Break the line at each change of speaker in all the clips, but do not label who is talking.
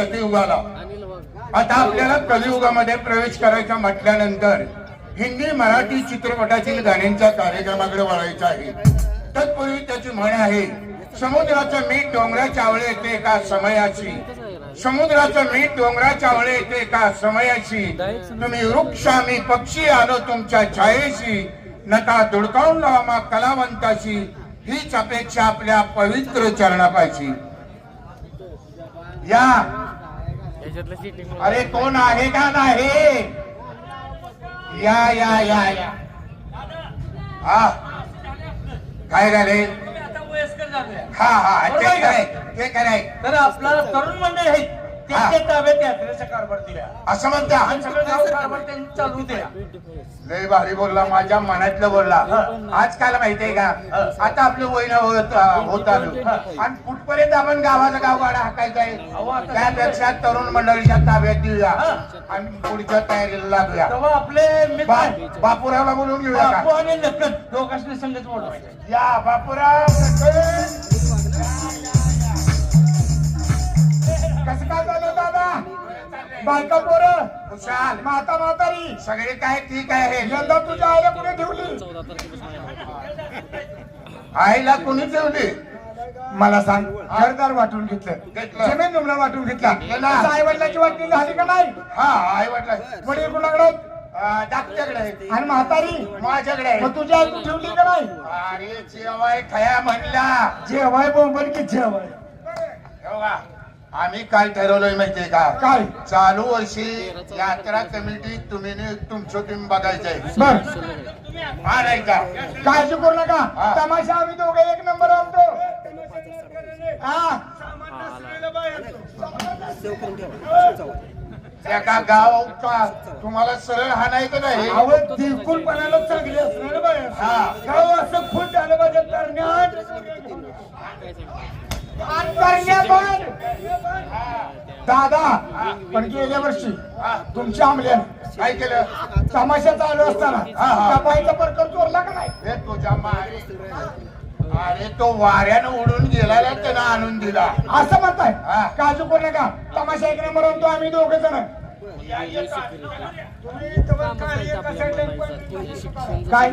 सतयुगाला आता आपल्याला कलियुगामध्ये प्रवेश करायचा म्हटल्यानंतर हिंदी मराठी चित्रपटातील गाण्यांच्या कार्यक्रमाकडे वळायचं आहे. तत्पूर्वी त्याची म्हण आहे समुद्राचं मीठ डोंगराच्या आवळे येते एका समयाची? समुद्राचं मीठ डोंगराच्या आवळे येते एका समयाची? तुम्ही वृक्ष आम्ही पक्षी आलो तुमच्या छायेशी. नका धुडकावून लावा मा कलावंताची हीच अपेक्षा आपल्या पवित्र चरणापाची या अरे कोण आहे? का नाही या या या या. हा. काय झाले?
तुम्ही आता वयस्कर झाले.
हा हा. ते
बरोबर आहे
खरंय.
का?
ते खरंय.
तर आपला तरुण मंडळी आहेत. त्यांच्या ताब्यात यात्रेचा कारभार दिला
असं म्हणता?
आणि सगळं गाव कारभार त्यांनी चालू द्या.
लय भारी बोलला माझ्या मनातलं बोलला. आजकाल माहितीये का? आता आपलं वय होत होत आलो. आणि कुठपर्यंत आपण गावाचा गावगाडा हाकायचा आहे? त्यापेक्षा तरुण मंडळीच्या ताब्यात देऊया आणि पुढच्या तयारीला लागूया.
तेव्हा आपले मित्र
बा- बापूरावला बोलून घेऊया
बापू
का?
आणि दोघांनी संगत बोलवायचे
या बापूराव बायका पोरं. खुशाल. माता म्हातारी. सगळे काय ठीक आहे? यंदा तुझ्या आईला कुठे ठेवली? आईला कुणी ठेवली?
मला सांग घरदार वाटून घेतलं. जमीन जुमला वाटून घेतला. आई वडिलाची वाटणी झाली का नाही?
हा आई वाटला
वडील कुणाकडे?
धाकट्याकडे.
आणि म्हातारी?
माझ्याकडे.
मग तुझ्या आई ठेवली का नाही?
अरे जेवाय खया म्हणला.
जेवाय बोंबल की जेवाय.
हो? आम्ही काय ठरवलंय माहितीये का?
काय?
चालू वर्षी यात्रा कमिटी तुम्ही तुमचं तुम्ही बघायचंय. हा नाही का
काळजी करू नका. तमाशा आम्ही दोघे एक नंबर आणतो.
एका गाव का? तुम्हाला सरळ हा नाही. का नाही
आवड दिलकुलपणाला चांगली असणार बाय
हा.
गाव असं खुश झालं दादा पण गेल्या वर्षी. तुमच्या आमल्यान
काय केलं?
तमाशा चालू असताना बाईचा प्रकार चोरला का नाही?
हे तुझ्या मारे अरे तो वाऱ्यानं उडून गेला त्यानं आणून दिला.
असं म्हणताय?
हा.
काजू करू नका तमाशा एक नंबर आणतो आम्ही दोघे जण. काय?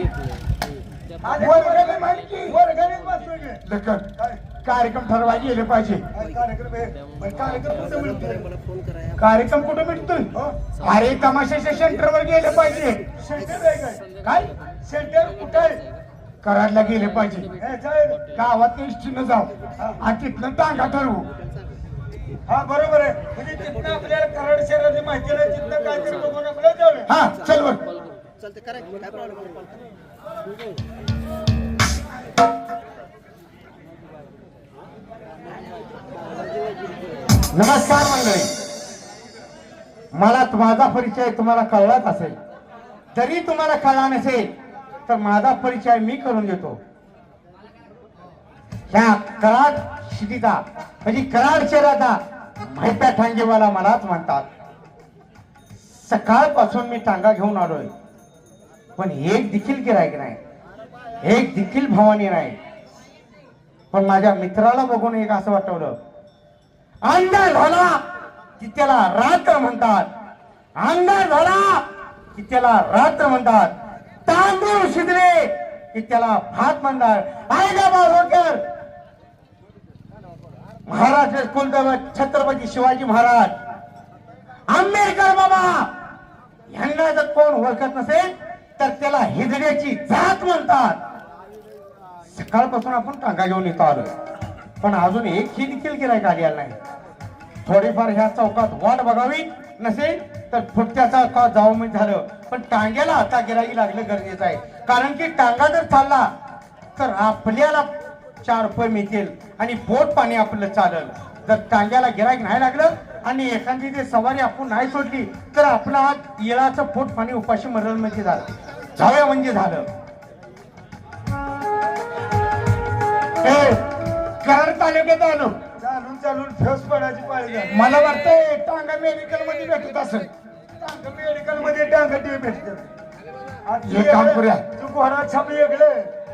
वर्गणी माहिती. वर्गणीत बसतोय की. कार्यक्रम ठरवायला गेले पाहिजे. कार्यक्रम कुठे मिळतोय? अरे तमाशाच्या सेंटरवर गेले पाहिजे. काय? सेंटर कुठे कराडला गेले पाहिजे. गावात एसटीनं जाऊ. आणि तिथनं टांगा ठरवू.
हा बरोबर आहे. म्हणजे तिथनं आपल्याला कराड शहराची माहिती नाही तिथनं काहीतरी बघून आपल्याला जाऊया.
हा चल बर. नमस्कार मंडळी. मला माझा परिचय तुम्हाला कळलाच असेल. जरी तुम्हाला कळला नसेल तर माझा परिचय मी करून देतो. ह्या कराड शिटीचा म्हणजे कराड शहराचा माहित्या ठांगेवाला मलाच म्हणतात. सकाळपासून मी टांगा घेऊन आलोय. पण एक देखील गिरायक नाही. एक देखील भवानी नाही. पण माझ्या मित्राला बघून एक असं वाटवलं. अंधार झाला की त्याला रात्र म्हणतात. अंधार झाला की त्याला रात्र म्हणतात. तांदूळ शिजले की त्याला भात म्हणतात. आहे का बाळकर महाराष्ट्र कुलदैवत छत्रपती शिवाजी महाराज. आंबेडकर बाबा! यांना जर कोण ओळखत नसेल तर त्याला हिजड्याची जात म्हणतात. सकाळपासून आपण टांगा घेऊन येतो आलो पण अजून एकही देखील गिरायक आलेला नाही. थोडीफार ह्या चौकात वाट बघावी नसेल तर पुढच्या चौकात जाऊ म्हणजे झालं. पण टांग्याला आता गिराई लागलं गरजेचं आहे. कारण की टांगा जर चालला तर आपल्याला चार रुपये मिळतील आणि बोट पाणी आपलं चालल. जर टांग्याला गिराईक नाही लागलं आणि एखादी ते सवारी आपण नाही सोडली तर आपला हा येळाचं पोट पाणी उपाशी मरल म्हणजे झालं. जाऊया म्हणजे झालं. कराड तालुक्यात आलो.
चालून चालून फेस पडायची पाळी झाली.
मला वाटतंय टांगा मेडिकलमध्ये भेटत असेल.
मेडिकलमध्ये टांगटी भेटते.
हे काम करूया.
तू घोडा छाप वेगळे.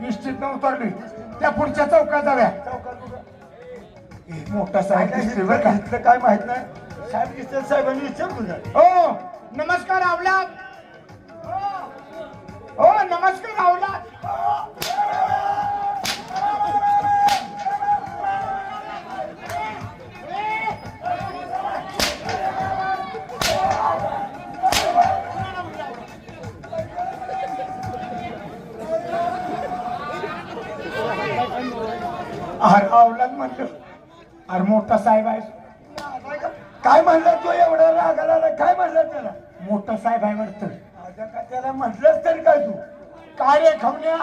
इष्टीत उतरली. त्या पुढच्या चौकात जाव्या
चौकात उभं.
ए, मोठा साहेब
काय
दिसतोय बरं का?
इथलं काय माहीत नाही. साहेब दिसते साहेबांनी विचार तुझा
हो नमस्कार आवलाद. हो नमस्कार आवलाद. अरे आवलाद म्हणलं. अरे मोठा साहेब आहे.
काय म्हणलं तू एवढा रागाला आला? काय म्हणलं त्याला?
मोठा साहेब आहे वाटतं
आता का त्याला म्हटलंच तरी काय तू?
काय रे खवण्या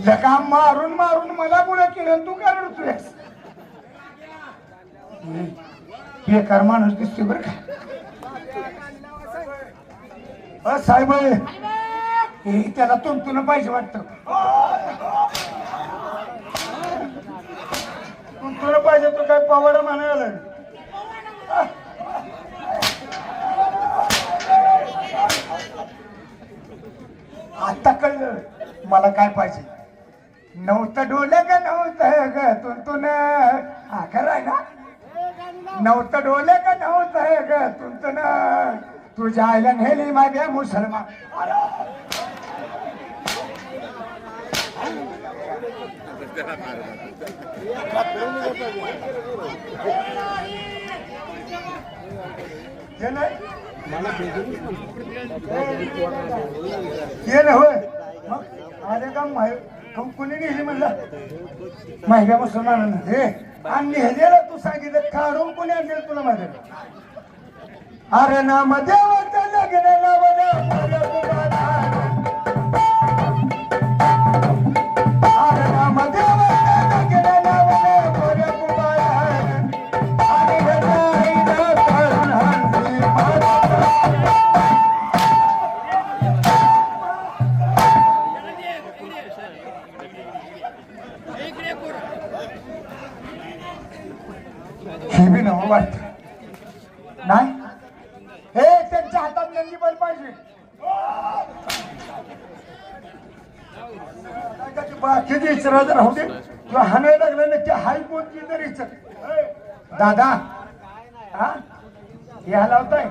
लगा मारून मारून मला पुढे केलं तू काय रडतोयस हे बेकार माणूस दिसते बर का?
साहेब
हे त्याला तुमतून पाहिजे वाटतं.
तुमतून पाहिजे तू काय पवाडा म्हणायला
आता कळलं मला काय पाहिजे. नव्हतं डोल्या का नव्हतं ग तुमतून? हा खरं आहे ना? नव्हतं डोले का नव्हतं ग? तुंतुन तुझ्या आईला नेली माझ्या मुसलमान.
हे नाही ना होय. मग आले का? माहि कुणी नेली म्हणलं?
माहिती मुसलमानांना.
हे आणि नेलेला तू सांगितलं काढून कोणी असेल तुला माहिती आहे? अरे नाम देवाचं लग्न लावलं बाकीचे का तू बाकीचे राहू दे किंवा हाणायला लागलं ना ते हाय कोणती तरी इचर
दादा हा? या लावताय.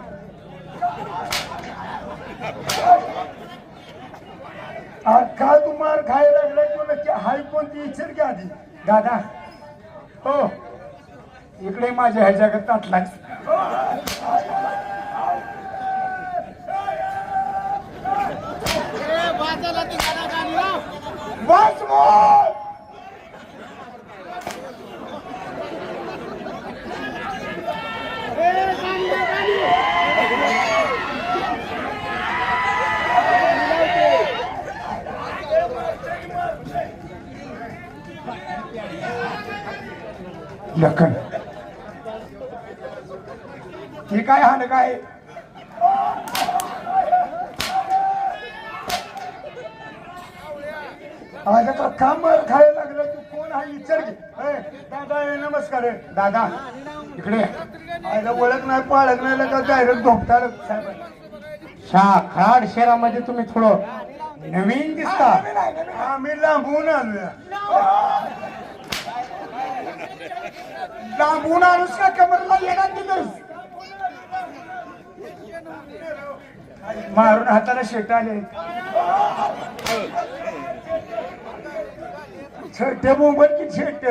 आज का तू मार खायला लागला किंवा नक्की हाय कोणती इचर की आधी?
दादा हो. इकडे माझ्या ह्या जगात ताटलाच
बस मोर
लखन। हे काय हाण काय?
आज का काम खायला लागलं तू कोण हा विचार घे ए, दादा ए, नमस्कार
दादा इकडे
आयला ओळख नाही पाळख नाही का डायरेक्ट धोपटा साहेब.
शा खराड शहरामध्ये तुम्ही थोडं नवीन दिसता.
आम्ही लांबून आलोय.
लांबून आणूस का? कमरला येणार तिथं मारून हाताला शेट आले.
छोटे मोबाईल की छेट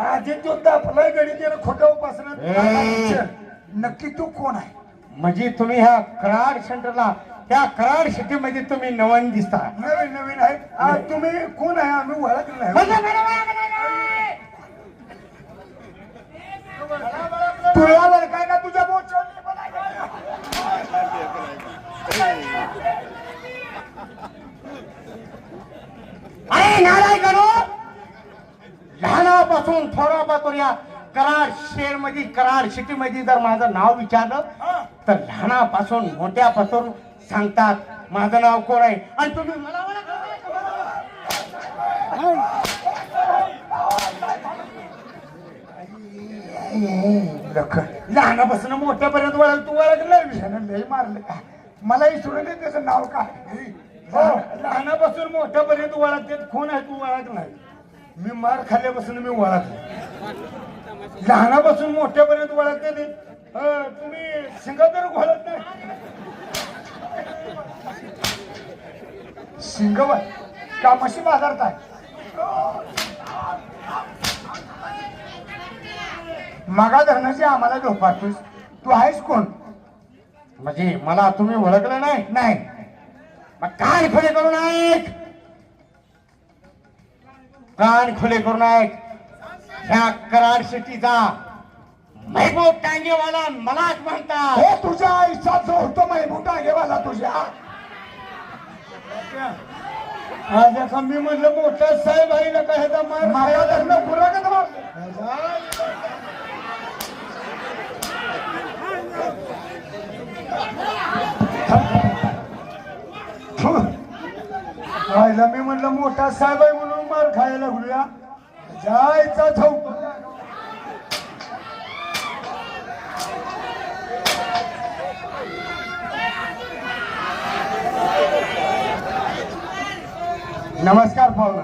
आधी तो दापलाय गडी त्याला खोटा उपासना. नक्की तू कोण आहे?
म्हणजे तुम्ही ह्या कराड सेंटरला त्या कराड सिटी मध्ये तुम्ही नवीन दिसता.
नवीन नवीन आहे. आ, तुम्ही कोण आहे? आम्ही ओळखलं नाही.
तुला बरं काय का तुझ्या बोचवली अरे नाराय करो लहानापासून थोरापासून या कराड शहरमध्ये कराड सिटी मध्ये जर माझं नाव विचारलं तर लहानापासून मोठ्यापासून सांगतात माझं नाव कोण आहे? आणि तुम्ही मला ओळखलं
लहानापासून मोठ्यापर्यंत वळख तू ओळखलं?
लय मारलं का? मला विचारून दे त्याचं नाव काय?
लहानापासून मोठ्यापर्यंत ओळखते कोण आहे तू ओळख नाही? मी मार खाल्ल्यापासून मी ओळखले लहानापासून मोठ्यापर्यंत ओळखते ते. तुम्ही सिंगापूर घोळत नाही.
शिंगवर कामाशी बाजारत आहे. मगा धरणाची आम्हाला झोपातोस तू आहेस कोण?
म्हणजे मला तुम्ही ओळखलं नाही?
नाही.
मग कान खुले करून ऐक? कान खुले करून ऐक ह्या कराड सिटीचा महबूब टांगेवाला मलाच म्हणतात
हे तुझ्या जो होतो महबूब टांगेवाला तुझ्या
आज एका मी म्हणलं मोठा साहेब आहे ना काय ह्याचा मार
धरणं
मी म्हणलं मोठा साहेब आहे म्हणून मार खायला लागूया जायचा चौक
नमस्कार पाहुणा.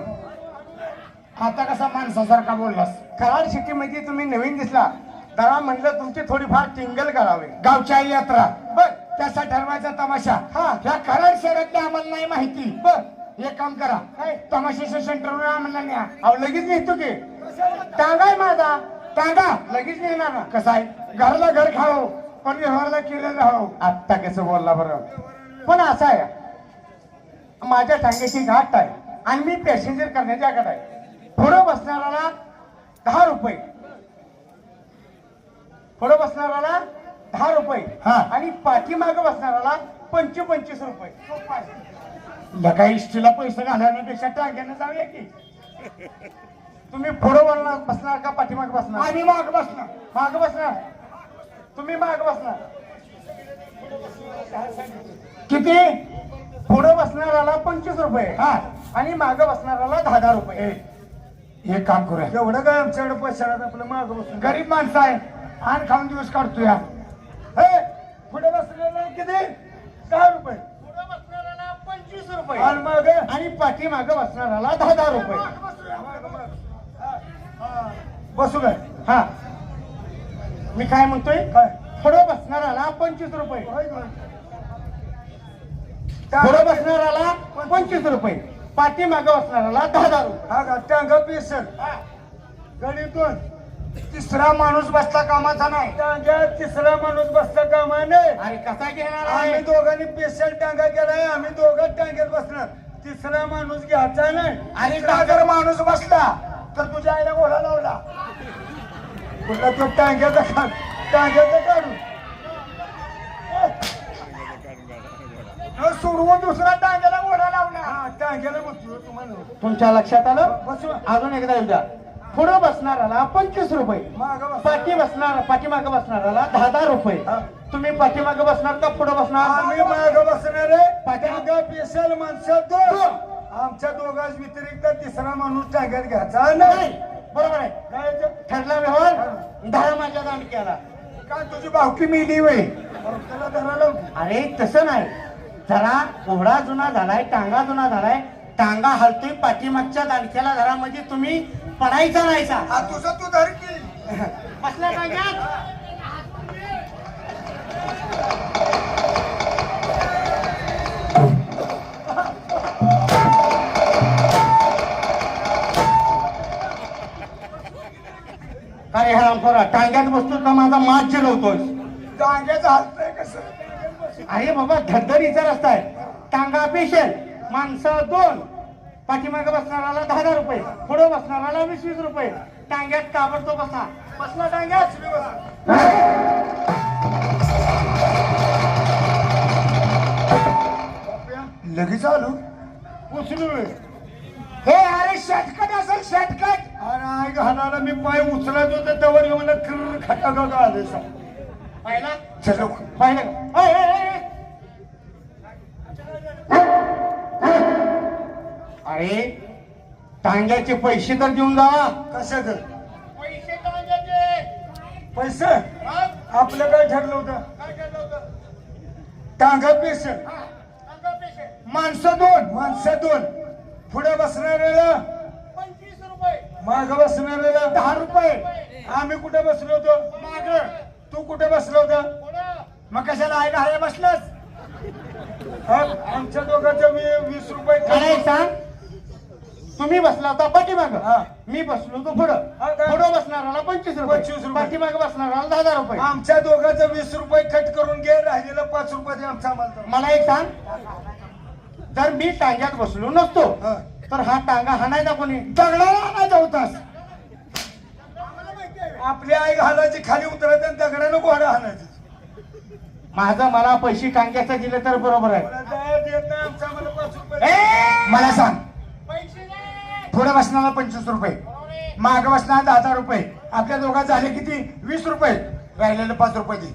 आता कसा माणसासारखा बोललास? कराड सिटी मध्ये तुम्ही नवीन दिसला. जरा म्हणलं तुमची थोडीफार टिंगल करावी. गावच्या यात्रा. बर. त्याचा ठरवायचा तमाशा. हा. ह्या कराड शहरातली आम्हाला नाही माहिती. बर. एक काम करा. तमाशाच्या सेंटरवर आम्हाला न्या. अहो लगेच नेतो की. टांगाय माझा. टांगा लगेच नेणार. ना कसं आहे? घरला घर खाओ पण व्यवहारला केलेलं हो आत्ता कसं बोलला बरं? पण असं आहे. माझ्या टांग्याची घाट आहे. आणि मी पॅसेंजर करण्याच्या गाठ आहे. पुढं बसणाऱ्याला दहा रुपये. पुढं बसणाऱ्याला दहा रुपये. हा. आणि पाठीमागं बसणाऱ्याला पंच पंचवीस रुपये. इष्टीला पैसे घालण्यापेक्षा टांग्यानं जाऊया की. तुम्ही पुढं बोलणार बसणार का पाठीमाग बसणार? आम्ही माग बसणार. माग बसणार? तुम्ही माग बसणार. किती? पुढं बसणाऱ्याला पंचवीस रुपये. हा. आणि मागं बसणाऱ्याला दहा दहा रुपये हे काम करूया.
एवढं काय आमच्याकडे पैसा आपलं माग बसून?
गरीब माणसं आहे आण खाऊन दिवस काढतो या
हे पुढे बसलेला किती? दहा रुपये.
रुपये.
आणि मग?
आणि पाठीमागं बसणाऱ्याला दहा दहा रुपये.
बसू काय
हा. मी काय म्हणतोय?
काय?
पुढं बसणाऱ्याला पंचवीस रुपये.
होय का?
पुढं बसणाऱ्याला पंचवीस रुपये. पाठीमागं बसणाऱ्याला दहा दहा रुपये.
हा का? पेसल गणितून.
तिसरा माणूस बसता कामाचा नाही.
टांग्यात तिसरा माणूस बसता कामा नाही
अरे कसा घेणार
आम्ही
आहे
दोघांनी पेशल टांगा केलाय आम्ही दोघं टांग्यात बसणार. तिसरा माणूस घ्यायचा नाही.
आणि का जर माणूस बसला तर तुझ्या आईला घोडा लावला.
कुठला तो टांग्याचा काढ टांग्याचा काढू
तो सोडवून दुसरा टांग्याला घोडा लावला.
हा टांग्याला बसलो तुम्हाला.
तुमच्या लक्षात आलं?
बसू
अजून एकदा येऊ द्या. पुढं बसणाऱ्याला पंचवीस रुपये. पाठी बसणार. पाठीमागं बसणाऱ्याला दहा दहा रुपये. तुम्ही पाठीमागं बसणार का पुढं बसणार?
आम्ही माग बसणार पेशल माणसं दोन. आमच्या दोघांच व्यतिरिक्त तिसरा माणूस टांग्यात घ्यायचा.
नाही. बरोबर आहे? ठरला व्यवहार? दहा माझ्या दांडक्याला
काय तुझी भावकी मिली वय? त्याला धरायला
अरे तसं नाही. जरा घोडा जुना झालाय टांगा जुना झालाय. टांगा हलतोय पाठीमागच्या दांडक्याला धरा. म्हणजे तुम्ही पडायचा
हा तुझा तू धर की.
टांग्यात काय हरामखोरा टांग्यात बसतो का माझा मात
टांग्याचं हलतंय कसं?
अरे बाबा धडधडीचा रस्ता आहे. टांगा पेशल माणसं दोन. पाठीमागे बसणाऱ्याला दहा दहा रुपये पुढे बसणाऱ्याला वीस वीस रुपये. टांग्यात ताबडतोब बसा. बसला टांग्यात.
लगेच आलो. उचलू
हे अरे शॉर्टकट असेल शॉर्टकट
अरे आई घालायला मी पाय उचलत होते तेव्हा येऊन किर खटा गा आले
पाहिला?
चलो
पाहिलं अरे टांग्याचे पैसे तर देऊन जा
कसं कर
पैसे
पैसे? आपलं काय ठरलं होतं? टांगा पेशंट माणसं दोन. माणसं दोन. पुढे बसणाऱ्याला माग बसणाऱ्याला दहा रुपये. आम्ही कुठे बसलो होतो? माग. तू कुठे बसलो होता? मग कशाला आहे का बसलास? हा, आमच्या दोघांचं वी- वीस रुपये
काय सांग. तुम्ही बसला होता पाठीमाग
हा.
मी बसलो होतो पुढं
हा का?
पुढं बसणाराला पंचवीस रुपये
25 रुपये.
पाठीमाग बसणाराला दहा हजार रुपये
आमच्या दोघांचं वीस रुपये कट करून घे राहिलेलं पाच रुपये दे आमचा आम्हाला तर.
मला एक सांग जर मी टांग्यात बसलो नसतो
हा.
तर हा टांगा हाणायचा कोणी
दगडाला आणायचा होतास आपली आई घालायची खाली उतरायचं आणि दगडानं घोडा हाणायचं
माझं मला पैसे टांग्याचं दिले तर बरोबर आहे
मला दया देत नाही आमचा आम्हाला पाच रुपये
ए!
मला सांग पुढे बसणारा पंचवीस रुपये. माग बसणारा दहा हजार रुपये. आपल्या दोघात झाले किती? वीस रुपये. राहिलेले पाच रुपये दे.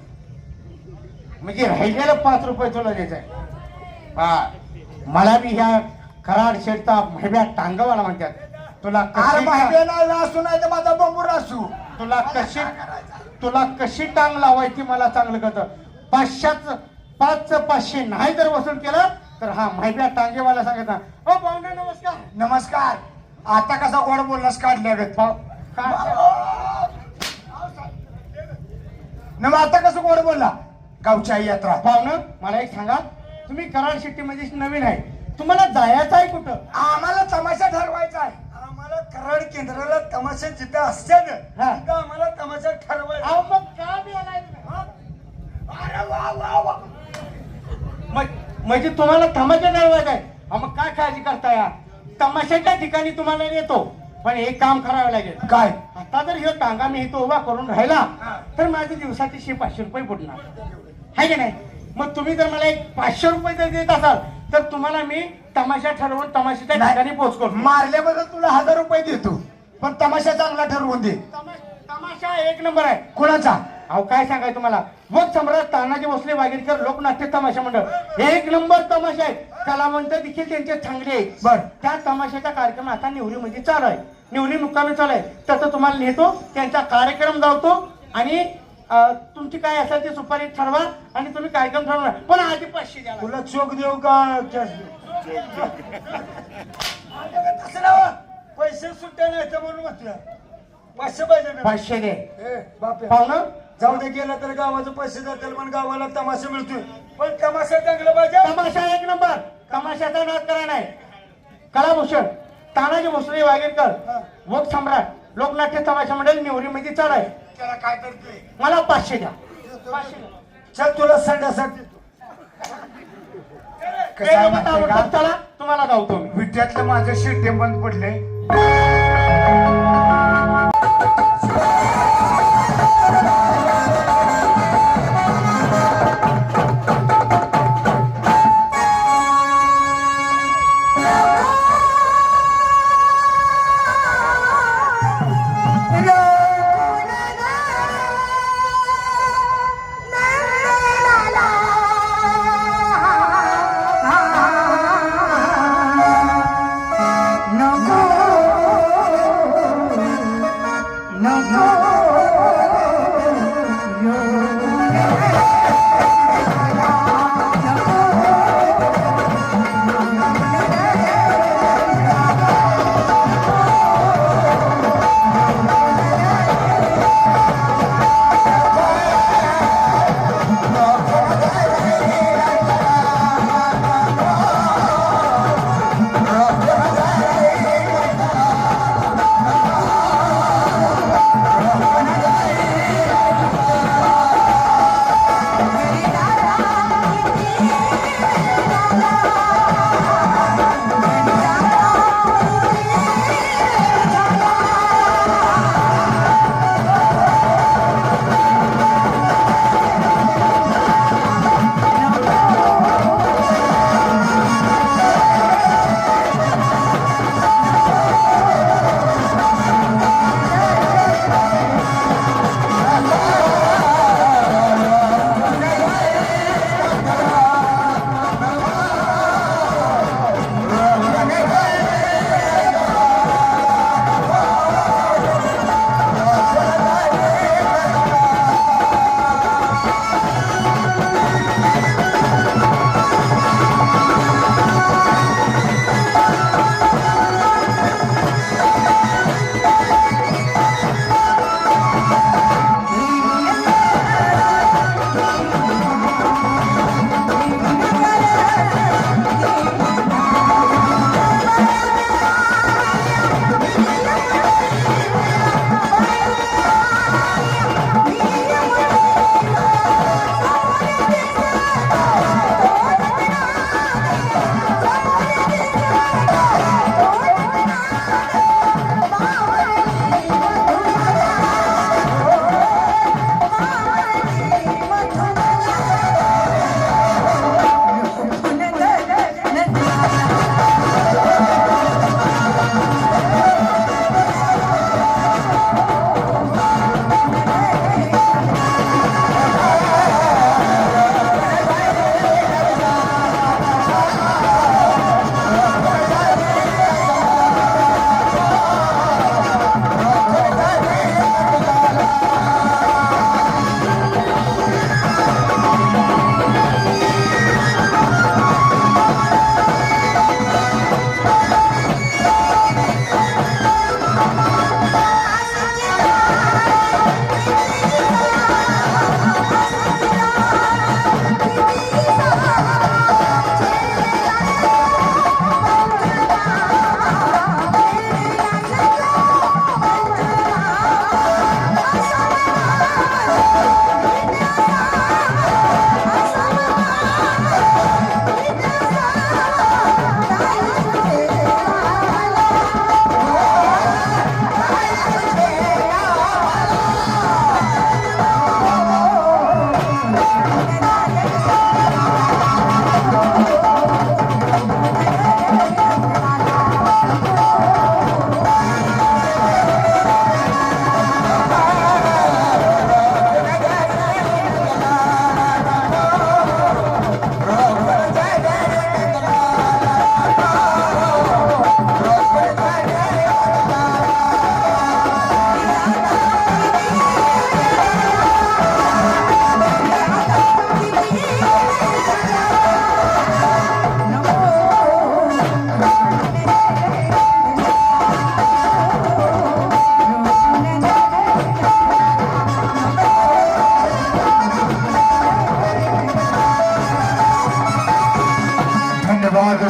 म्हणजे राहिलेलं पाच रुपये तुला द्यायचंय. हा. मला बी ह्या कराड शेडचा महिब्या टांगवाला म्हणतात. तुला कशी
माहिती असू नाही तर माझा बंबूर असू
तुला कशी तुला कशी टांग लावायची मला चांगलं कळतं. पाचशेच पाच पाचशे नाही जर वसूल केलं तर हा महिब्या टांगेवाला सांगत ना ओ पाहुणे नमस्कार.
नमस्कार. आता कसा गोड बोललास काढल्या गत
पाव-
न मग आता कसं गोड बोलला? गावची आई यात्रा
पाहुणं मला एक सांगा तुम्ही कराड सिटी मध्ये नवीन आहे. तुम्हाला जायचं आहे कुठं?
आम्हाला तमाशा ठरवायचा आहे. आम्हाला कराड केंद्राला तमाशा जिथं असते ना
हा.
तिथं आम्हाला तमाशा ठरवायचा.
अहो, मग का बी आलाय तुम्ही?
अरे वा वा वा.
मग- म्हणजे तुम्हाला तमाशा ठरवायचा आहे. अहो, मग काय काळजी करताय? तमाशाच्या ठिकाणी तुम्हाला येतो पण एक काम करावं लागेल.
काय?
आता जर ह्यो टांगा मी इथं उभा करून राहिला तर माझे दिवसाचे शे पाचशे रुपये बुडणार. आहे की नाही? मग तुम्ही जर मला एक पाचशे रुपये जर देत असाल तर तुम्हाला मी तमाशा ठरवून तमाशाच्या
नाही.
ठिकाणी करतो
मारल्याबद्दल तुला हजार रुपये देतो. पण तमाशा चांगला ठरवून दे.
तमा- तमाशा एक नंबर आहे.
कोणाचा?
अहो काय सांगाय तुम्हाला? मग सम्राट तानाजी भोसले वागेरकर लोकनाट्य तमाशा मंडळ एक नंबर तमाशा आहे कलावंत देखील त्यांचे चांगले आहेत.
बर.
त्या तमाशाचा कार्यक्रम आता निवडीमध्ये चालू आहे. निवडी मुक्कामी चालू आहे. त्याचं तुम्हाला नेतो त्यांचा कार्यक्रम लावतो आणि तुमची काय असेल ती सुपारी ठरवा आणि तुम्ही कार्यक्रम ठरवा पण आधी पाचशे द्या.
तुला चोक देऊ का? तसं. पैसे सुट्टे नाही म्हणून म्हटलं. पाचशे पाहिजे.
पाचशे दे. पाहुणं
जाऊ दे गेला तर गावाचे पैसे जातील पण गावाला तमाशा मिळतोय. पण तमाशा चांगला पाहिजे.
तमाशा एक नंबर. तमाशाचा नाद करा नाही. कलाभूषण तानाजी भोसले वागेरकर वक सम्राट लोकनाट्य तमाशा मंडळ
त्याला काय करतोय
मला पाचशे द्या. पाचशे द्या.
चल तुला संडासाठी कसं आहे का?
चला तुम्हाला धावतो मी.
विट्यातलं माझं शिट्टे बंद पडले